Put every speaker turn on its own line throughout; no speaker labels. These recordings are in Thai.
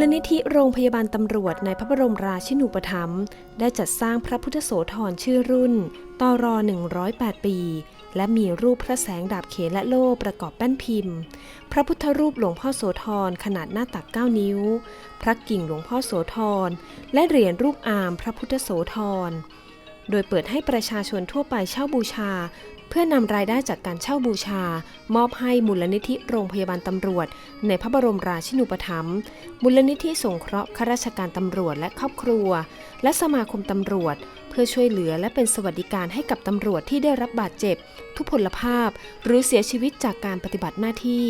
ลนิธิโรงพยาบาลตำรวจในพระบรมราชินูปถัมภ์ได้จัดสร้างพระพุทธโสธรชื่อรุ่นตอรอ108 ปี และมีรูปพระแสงดาบเขนและโล่ประกอบแป้นพิมพ์ พระพุทธรูปหลวงพ่อโสธรขนาดหน้าตัก 9 นิ้ว พระกิ่งหลวงพ่อโสธรและเหรียญรูปอามพระพุทธโสธร โดยเปิดให้ประชาชนทั่วไปเช่าบูชา เพื่อนำรายได้จากการเช่าบูชา มอบให้มูลนิธิโรงพยาบาลตำรวจ ในพระบรมราชินูปถัมภ์มูลนิธิสงเคราะห์ข้าราชการตำรวจและครอบครัว และสมาคมตำรวจ เพื่อช่วยเหลือและเป็นสวัสดิการให้กับตำรวจที่ได้รับบาดเจ็บ ทุพพลภาพ หรือเสียชีวิตจากการปฏิบัติหน้าที่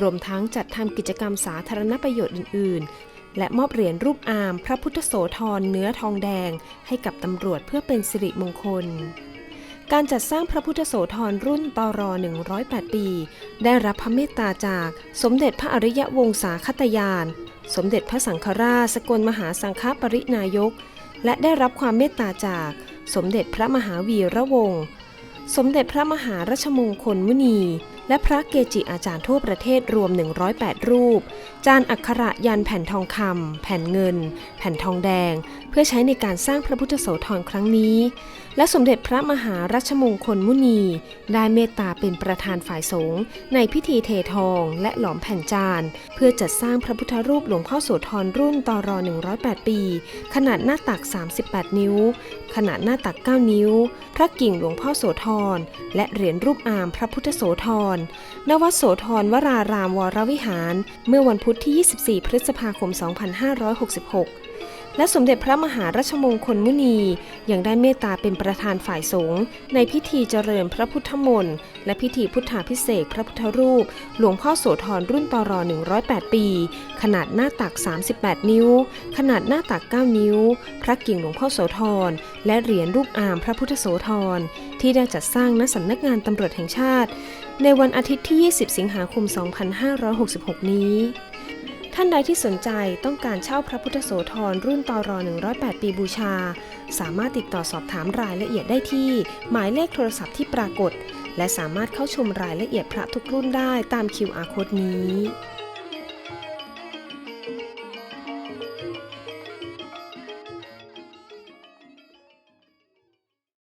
รวมทั้งจัดทำกิจกรรมสาธารณประโยชน์อื่น ๆ และมอบเหรียญรูปอามพระพุทธโสธรเนื้อทองแดงให้กับตำรวจเพื่อเป็นสิริมงคล การจัดสร้างพระพุทธโสธรรุ่นตร108 ปี ได้รับพระเมตตาจากสมเด็จพระอริยวงศาคตยาน สมเด็จพระสังฆราชสกลมหาสังฆปรินายก และได้รับความเมตตาจากสมเด็จพระมหาวีระวงศ์ สมเด็จพระมหารัชมงคลมุนี และพระเกจิอาจารย์ทั่วประเทศรวม 108 รูป จานอักขระยันแผ่นทองคำแผ่นเงิน แผ่นทองแดง เพื่อใช้ในการสร้างพระพุทธโสธรครั้งนี้ และสมเด็จพระมหารัชมงคลมุนี ได้เมตตาเป็นประธานฝ่ายสงฆ์ในพิธีเททอง และหลอมแผ่นจาน เพื่อจัดสร้างพระพุทธรูปหลวงพ่อโสธรรุ่นตร108 ปี ขนาดหน้าตัก 38 นิ้ว ขนาดหน้าตัก 9 นิ้ว พระกิ่งหลวงพ่อโสธรและเหรียญรูปอามพระพุทธโสธรณวัดโสธรวรารามวรวิหาร เมื่อวันพุธที่ 24 พฤษภาคม 2566 และสมเด็จพระมหารัชมงคลมุนียังได้เมตตาเป็นประธานฝ่ายสงฆ์ในพิธีเจริญพระพุทธมนต์และพิธีพุทธาพิเศษพระพุทธรูป หลวงพ่อโสธรรุ่นตร108 ปี ขนาดหน้าตัก 38 นิ้ว ขนาดหน้าตัก 9 นิ้ว พระกิ่งหลวงพ่อโสธรและเหรียญรูปอามพระพุทธโสธรที่ได้จัดสร้างณสำนักงานตำรวจแห่งชาติ ในวันอาทิตย์ที่ 20 สิงหาคม 2566 นี้ ท่านใดที่สนใจต้องการเช่าพระพุทธโสธรรุ่นตอรอ108 ปีบูชา สามารถติดต่อสอบถามรายละเอียดได้ที่ หมายเลขโทรศัพท์ที่ปรากฏ และสามารถเข้าชมรายละเอียดพระทุกรุ่นได้ตาม QR code นี้